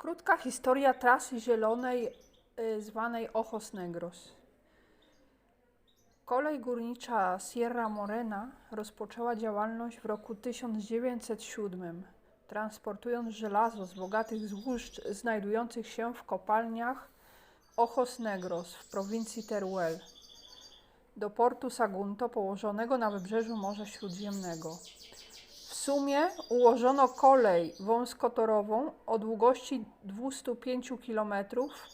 Krótka historia trasy zielonej y, zwanej Ojos Negros. Kolej górnicza Sierra Morena rozpoczęła działalność w roku 1907, transportując żelazo z bogatych złóż znajdujących się w kopalniach Ojos Negros w prowincji Teruel do portu Sagunto położonego na wybrzeżu Morza Śródziemnego. Sumie ułożono kolej wąskotorową o długości 205 km,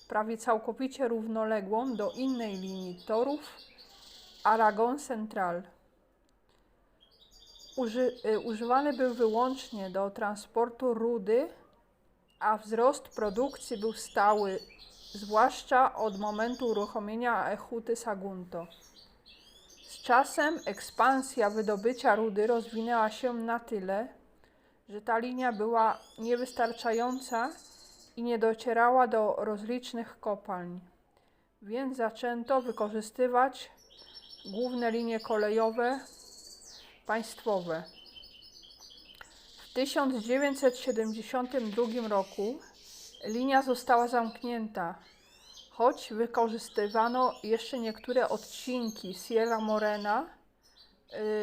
prawie całkowicie równoległą do innej linii torów Aragon Central. Uży, y, używany był wyłącznie do transportu rudy, a wzrost produkcji był stały, zwłaszcza od momentu uruchomienia Echuty Sagunto. Czasem ekspansja wydobycia rudy rozwinęła się na tyle, że ta linia była niewystarczająca i nie docierała do rozlicznych kopalń, więc zaczęto wykorzystywać główne linie kolejowe państwowe. W 1972 roku linia została zamknięta, choć wykorzystywano jeszcze niektóre odcinki Sierra Morena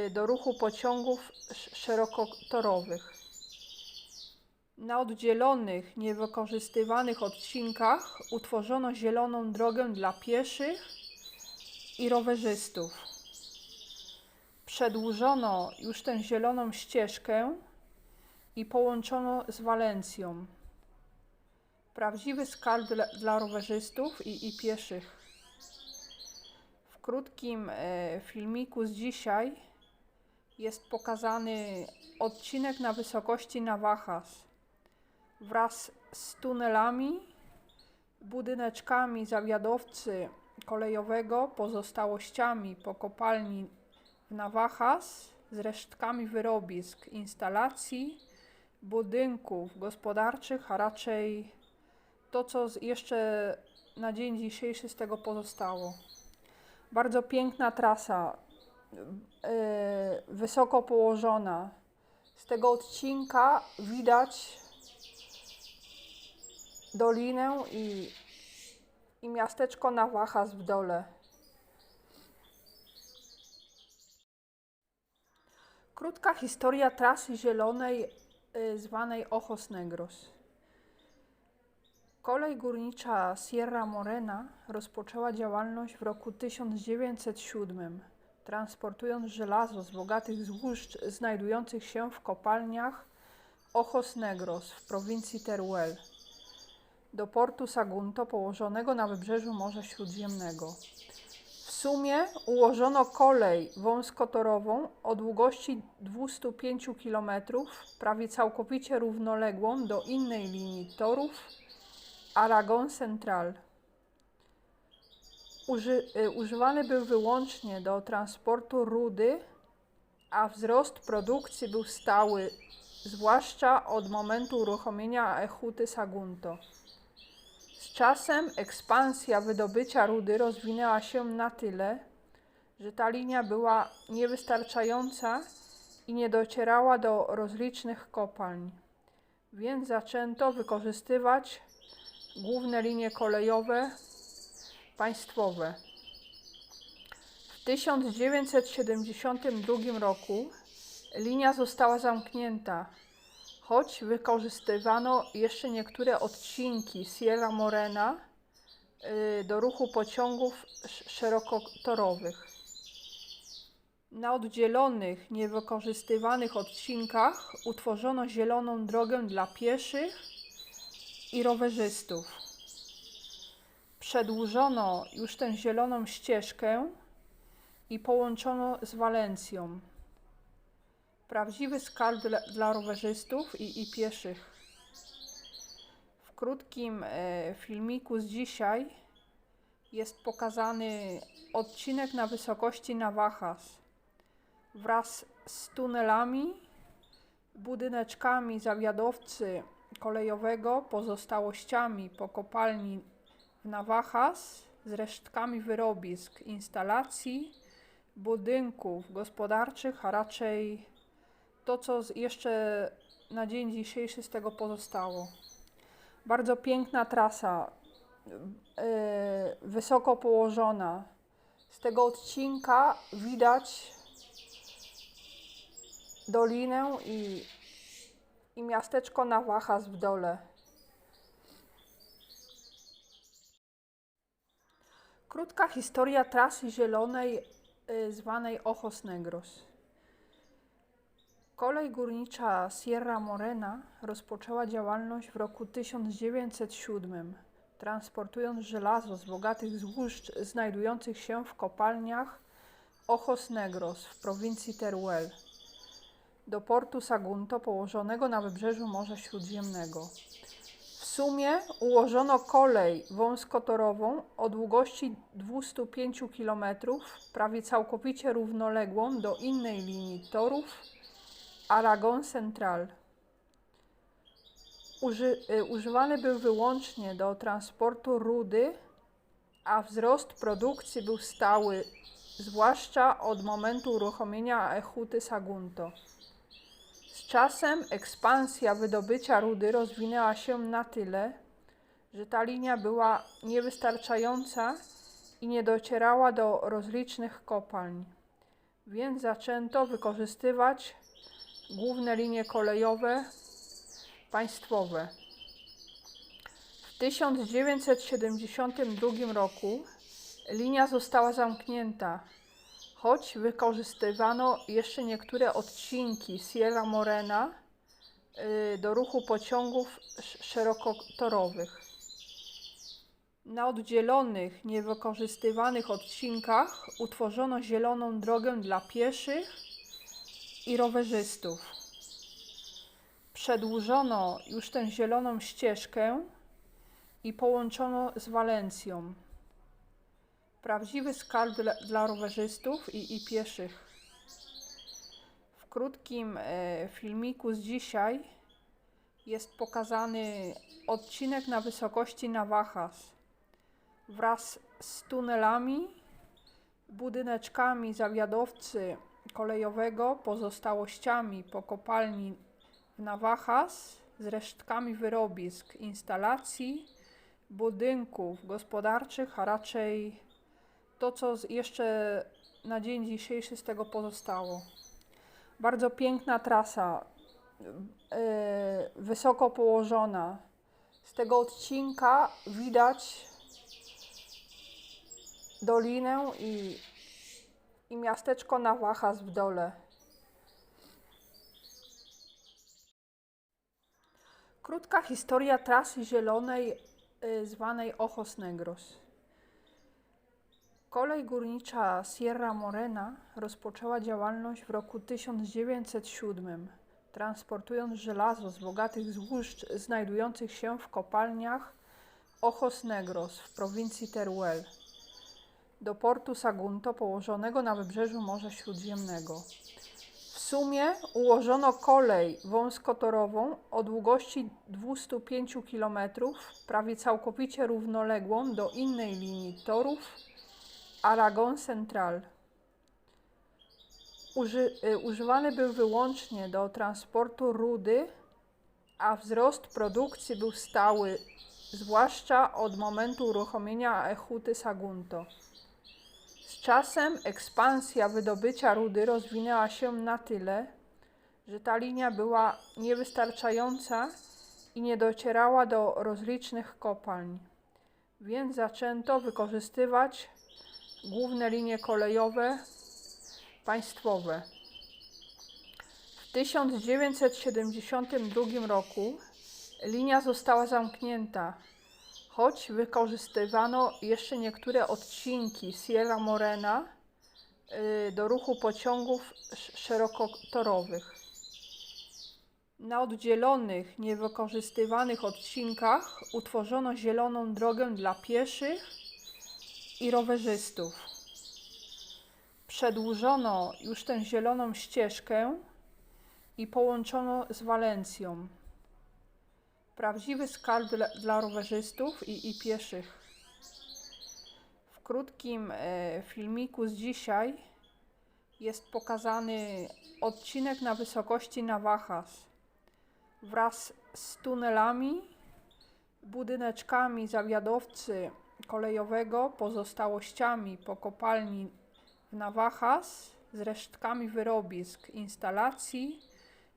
y, do ruchu pociągów sz- szerokotorowych. Na oddzielonych, niewykorzystywanych odcinkach utworzono zieloną drogę dla pieszych i rowerzystów. Przedłużono już tę zieloną ścieżkę i połączono z Walencją. Prawdziwy skarb dla, dla rowerzystów i, i pieszych. W krótkim e, filmiku z dzisiaj jest pokazany odcinek na wysokości Navajas wraz z tunelami, budyneczkami zawiadowcy kolejowego, pozostałościami po kopalni w Navajas, z resztkami wyrobisk, instalacji, budynków gospodarczych, a raczej to, co jeszcze na dzień dzisiejszy z tego pozostało. Bardzo piękna trasa, yy, wysoko położona. Z tego odcinka widać dolinę i, i miasteczko Navajas w dole. Krótka historia trasy zielonej y, zwanej Ojos Negros. Kolej górnicza Sierra Morena rozpoczęła działalność w roku 1907, transportując żelazo z bogatych złóż znajdujących się w kopalniach Ojos Negros w prowincji Teruel do portu Sagunto położonego na wybrzeżu Morza Śródziemnego. W sumie ułożono kolej wąskotorową o długości 205 km, prawie całkowicie równoległą do innej linii torów Aragon Central. Uży, y, używany był wyłącznie do transportu rudy, a wzrost produkcji był stały, zwłaszcza od momentu uruchomienia Echuty Sagunto. Z czasem ekspansja wydobycia rudy rozwinęła się na tyle, że ta linia była niewystarczająca i nie docierała do rozlicznych kopalń, więc zaczęto wykorzystywać główne linie kolejowe państwowe. W 1972 roku linia została zamknięta, choć wykorzystywano jeszcze niektóre odcinki Sierra Morena y, do ruchu pociągów sz- szerokotorowych. Na oddzielonych, niewykorzystywanych odcinkach utworzono zieloną drogę dla pieszych i rowerzystów. Przedłużono już tę zieloną ścieżkę i połączono z Walencją. Prawdziwy skarb dla, rowerzystów i, i pieszych. W krótkim e, filmiku z dzisiaj jest pokazany odcinek na wysokości Navajas wraz z tunelami, budyneczkami zawiadowcy kolejowego, pozostałościami po kopalni w Navajas, z resztkami wyrobisk, instalacji, budynków gospodarczych, a raczej to, co jeszcze na dzień dzisiejszy z tego pozostało. Bardzo piękna trasa, yy, wysoko położona. Z tego odcinka widać dolinę i, i miasteczko Navahas w dole. Krótka historia trasy zielonej y, zwanej Ojos Negros. Kolej górnicza Sierra Morena rozpoczęła działalność w roku 1907, transportując żelazo z bogatych złóż znajdujących się w kopalniach Ojos Negros w prowincji Teruel do portu Sagunto położonego na wybrzeżu Morza Śródziemnego. W sumie ułożono kolej wąskotorową o długości 205 km, prawie całkowicie równoległą do innej linii torów Aragon Central. Uży, y, używany był wyłącznie do transportu rudy, a wzrost produkcji był stały, zwłaszcza od momentu uruchomienia Echuty Sagunto. Czasem ekspansja wydobycia rudy rozwinęła się na tyle, że ta linia była niewystarczająca i nie docierała do rozlicznych kopalń, więc zaczęto wykorzystywać główne linie kolejowe państwowe. W 1972 roku linia została zamknięta, choć wykorzystywano jeszcze niektóre odcinki Sierra Morena y, do ruchu pociągów sz- szerokotorowych. Na oddzielonych, niewykorzystywanych odcinkach utworzono zieloną drogę dla pieszych i rowerzystów. Przedłużono już tę zieloną ścieżkę i połączono z Walencją. Prawdziwy skarb dla, rowerzystów i, i pieszych. W krótkim e, filmiku z dzisiaj jest pokazany odcinek na wysokości Navahas wraz z tunelami, budyneczkami zawiadowcy kolejowego, pozostałościami po kopalni w Navahas z resztkami wyrobisk, instalacji, budynków gospodarczych, a raczej to, co jeszcze na dzień dzisiejszy z tego pozostało. Bardzo piękna trasa, yy, wysoko położona. Z tego odcinka widać dolinę i, i miasteczko Navahas w dole. Krótka historia trasy zielonej y, zwanej Ojos Negros. Kolej górnicza Sierra Morena rozpoczęła działalność w roku 1907, transportując żelazo z bogatych złóż znajdujących się w kopalniach Ojos Negros w prowincji Teruel do portu Sagunto położonego na wybrzeżu Morza Śródziemnego. W sumie ułożono kolej wąskotorową o długości 205 km, prawie całkowicie równoległą do innej linii torów Aragon Central. Uży, y, używany był wyłącznie do transportu rudy, a wzrost produkcji był stały, zwłaszcza od momentu uruchomienia Echuty Sagunto. Z czasem ekspansja wydobycia rudy rozwinęła się na tyle, że ta linia była niewystarczająca i nie docierała do rozlicznych kopalń, więc zaczęto wykorzystywać główne linie kolejowe państwowe. W 1972 roku linia została zamknięta, choć wykorzystywano jeszcze niektóre odcinki Sierra Morena y, do ruchu pociągów sz- szerokotorowych. Na oddzielonych, niewykorzystywanych odcinkach utworzono zieloną drogę dla pieszych i rowerzystów. Przedłużono już tę zieloną ścieżkę i połączono z Walencją. Prawdziwy skarb dla, dla rowerzystów i, i pieszych. W krótkim e, filmiku z dzisiaj jest pokazany odcinek na wysokości Navahas wraz z tunelami, budyneczkami zawiadowcy kolejowego, pozostałościami po kopalni w Navajas, z resztkami wyrobisk, instalacji,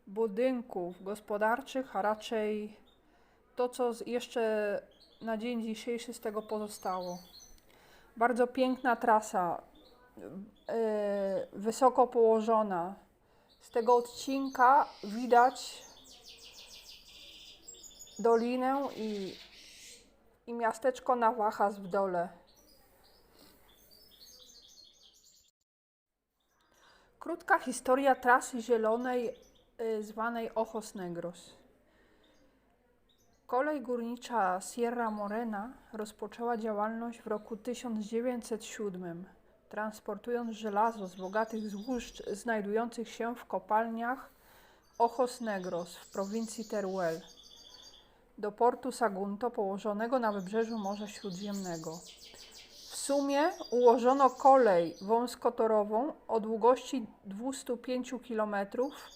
budynków gospodarczych, a raczej to, co jeszcze na dzień dzisiejszy z tego pozostało. Bardzo piękna trasa, yy, wysoko położona. Z tego odcinka widać dolinę i, i miasteczko Navajas w dole. Krótka historia trasy zielonej y, zwanej Ojos Negros. Kolej górnicza Sierra Morena rozpoczęła działalność w roku 1907, transportując żelazo z bogatych złóż znajdujących się w kopalniach Ojos Negros w prowincji Teruel do portu Sagunto położonego na wybrzeżu Morza Śródziemnego. W sumie ułożono kolej wąskotorową o długości 205 km,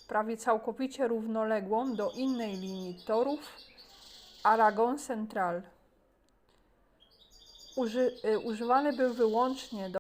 prawie całkowicie równoległą do innej linii torów Aragon Central. Uży, y, używany był wyłącznie do